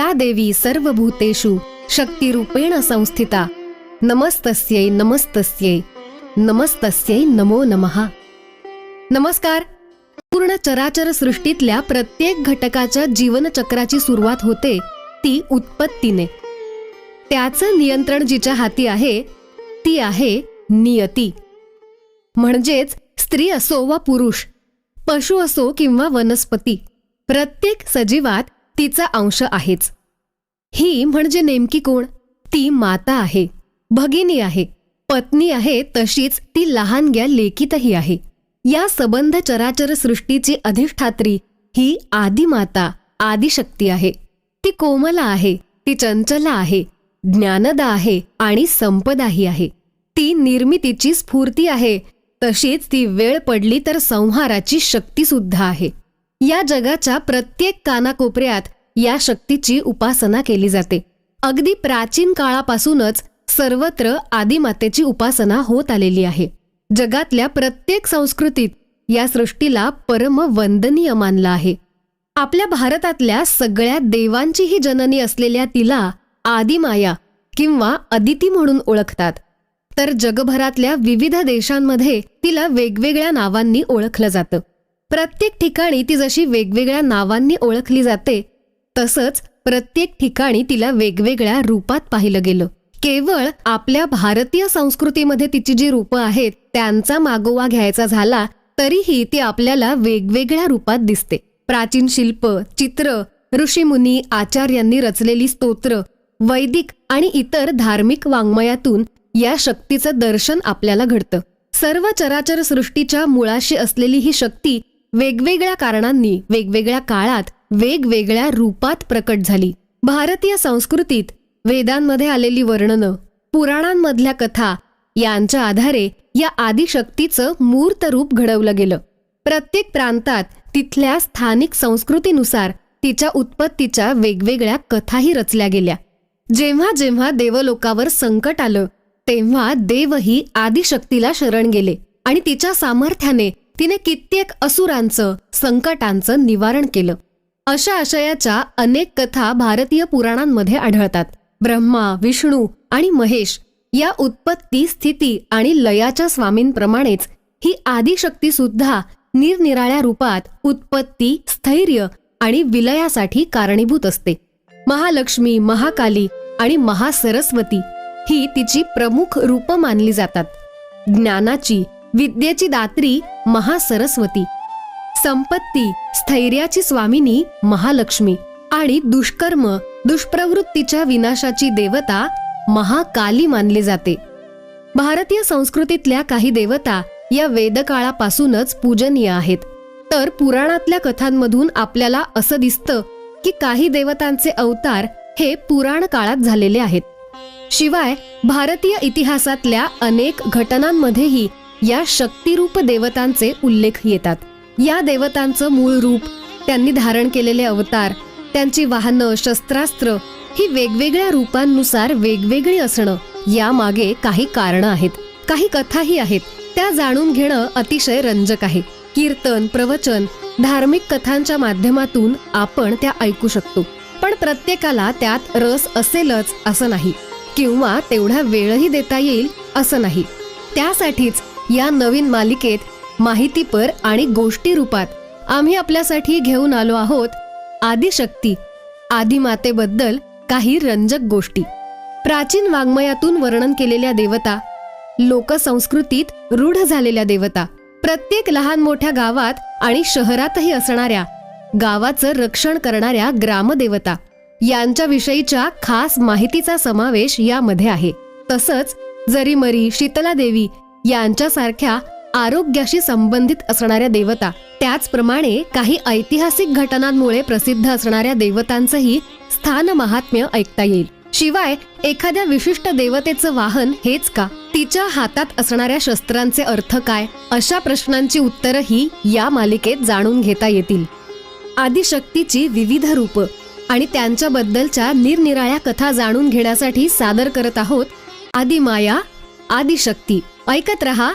या देवी सर्वभूतेषु शक्तिरूपेण संस्थिता। नमस्तस्यै नमस्तस्यै नमस्तस्यै नमो नमः। नमस्कार। पूर्ण चराचर सृष्टीतल्या प्रत्येक घटकाच्या जीवनचक्राची सुरुवात होते ती उत्पत्तीने। त्याचं नियंत्रण जिच्या हाती आहे ती आहे नियती। म्हणजेच स्त्री असो वा पुरुष पशु असो किंवा वनस्पती प्रत्येक सजीवात तिचा अंश आहेच. ही म्हणजे नेमकी कोण? ती माता आहे भगिनी आहे पत्नी आहे तशीच ती लहानग्या लेकीतही आहे. या सबंध चराचर सृष्टीची अधिष्ठात्री ही आदिमाता आदिशक्ती आहे. ती कोमला आहे ती चंचला आहे ज्ञानदा आहे आणि संपदाही आहे. ती निर्मितीची स्फूर्ती आहे तशीच ती वेळ पडली तर संहाराची शक्तीसुद्धा आहे. या जगाच्या प्रत्येक कानाकोपऱ्यात या शक्तीची उपासना केली जाते. अगदी प्राचीन काळापासूनच सर्वत्र आदिमातेची उपासना होत आलेली आहे. जगातल्या प्रत्येक संस्कृतीत या सृष्टीला परम वंदनीय मानलं आहे. आपल्या भारतातल्या सगळ्या देवांचीही जननी असलेल्या तिला आदिमाया किंवा अदिती म्हणून ओळखतात. तर जगभरातल्या विविध देशांमध्ये तिला वेगवेगळ्या नावांनी ओळखलं जातं. प्रत्येक ठिकाणी ती जशी वेगवेगळ्या नावांनी ओळखली जाते तसंच प्रत्येक ठिकाणी तिला वेगवेगळ्या रूपात पाहिलं गेलं. केवळ आपल्या भारतीय संस्कृतीमध्ये तिची जी रूपं आहेत त्यांचा मागोवा घ्यायचा झाला तरीही ती आपल्याला वेगवेगळ्या रूपात दिसते. प्राचीन शिल्प चित्र ऋषीमुनी आचार्यांनी रचलेली स्तोत्र वैदिक आणि इतर धार्मिक वाङ्मयातून या शक्तीचं दर्शन आपल्याला घडतं. सर्व चराचर सृष्टीच्या मुळाशी असलेली ही शक्ती वेगवेगळ्या कारणांनी वेगवेगळ्या काळात वेगवेगळ्या रूपात प्रकट झाली. भारतीय संस्कृतीत वेदांमध्ये आलेली वर्णनं पुराणांमधल्या कथा यांच्या आधारे या आदिशक्तीचं मूर्त रूप घडवलं गेलं. प्रत्येक प्रांतात तिथल्या स्थानिक संस्कृतीनुसार तिच्या उत्पत्तीच्या वेगवेगळ्या कथाही रचल्या गेल्या. जेव्हा जेव्हा देवलोकावर संकट आलं तेव्हा देवही आदिशक्तीला शरण गेले आणि तिच्या सामर्थ्याने तिने कित्येक असुरांचं संकटांचं निवारण केलं. अशा आशयाच्या अनेक कथा भारतीय पुराणांमध्ये आढळतात. ब्रह्मा विष्णू आणि महेश या उत्पत्ती स्थिती आणि लयाच्या स्वामींप्रमाणेच ही आदिशक्ती सुद्धा निरनिराळ्या रूपात उत्पत्ती स्थैर्य आणि विलयासाठी कारणीभूत असते. महालक्ष्मी महाकाली आणि महासरस्वती ही तिची प्रमुख रूप मानली जातात. ज्ञानाची विद्येची दात्री महासरस्वती. संपत्ती स्थैर्याची स्वामिनी महालक्ष्मी आणि दुष्कर्म दुष्प्रवृत्तीच्या विनाशाची देवता महाकाली मानली जाते. भारतीय संस्कृतीतल्या काही देवता या वेदकाळापासूनच पूजनीय आहेत. तर पुराणातल्या कथांमधून आपल्याला असं दिसतं की काही देवतांचे अवतार हे पुराण काळात झालेले आहेत. शिवाय भारतीय इतिहासातल्या अनेक घटनांमध्येही या शक्तिरूप देवतांचे उल्लेख येतात. या देवतांचं मूळ रूप त्यांनी धारण केलेले अवतार त्यांची वाहनं शस्त्रास्त्र ही वेगवेगळ्या रूपांनुसार वेगवेगळी असणं यामागे काही कारणं आहेत. काही कथाही आहेत. त्या जाणून घेणं अतिशय रंजक आहे. कीर्तन प्रवचन धार्मिक कथांच्या माध्यमातून आपण त्या ऐकू शकतो. पण प्रत्येकाला त्यात रस असेलच असं नाही. किंवा तेवढा वेळही देता येईल असं नाही. त्यासाठीच या नवीन मालिकेत माहितीपर आणि गोष्टी रूपात आम्ही आपल्यासाठी घेऊन आलो आहोत आदिशक्ती आदिमातेबद्दल काही रंजक गोष्टी. प्राचीन वाङ्मयातून वर्णन केलेल्या देवता लोकसंस्कृतीत रूढ झालेल्या देवता प्रत्येक लहान मोठ्या गावात आणि शहरातही असणाऱ्या गावाचं रक्षण करणाऱ्या ग्रामदेवता यांच्याविषयीच्या खास माहितीचा समावेश यामध्ये आहे. तसंच जरीमरी शीतला देवी यांच्यासारख्या आरोग्याशी संबंधित असणाऱ्या देवता. त्याचप्रमाणे काही ऐतिहासिक घटनांमुळे प्रसिद्ध असणाऱ्या देवतांचंही स्थान महात्म्य ऐकता येईल. शिवाय एखाद्या विशिष्ट देवतेचं वाहन हेच का? तिच्या हातात असणाऱ्या शस्त्रांचे अर्थ काय? अशा प्रश्नांची उत्तरही या मालिकेत जाणून घेता येतील. आदिशक्तीची विविध रूप आणि त्यांच्याबद्दलच्या निरनिराळ्या कथा जाणून घेण्यासाठी सादर करत आहोत आदिमाया आदिशक्ती. ऐकत रहा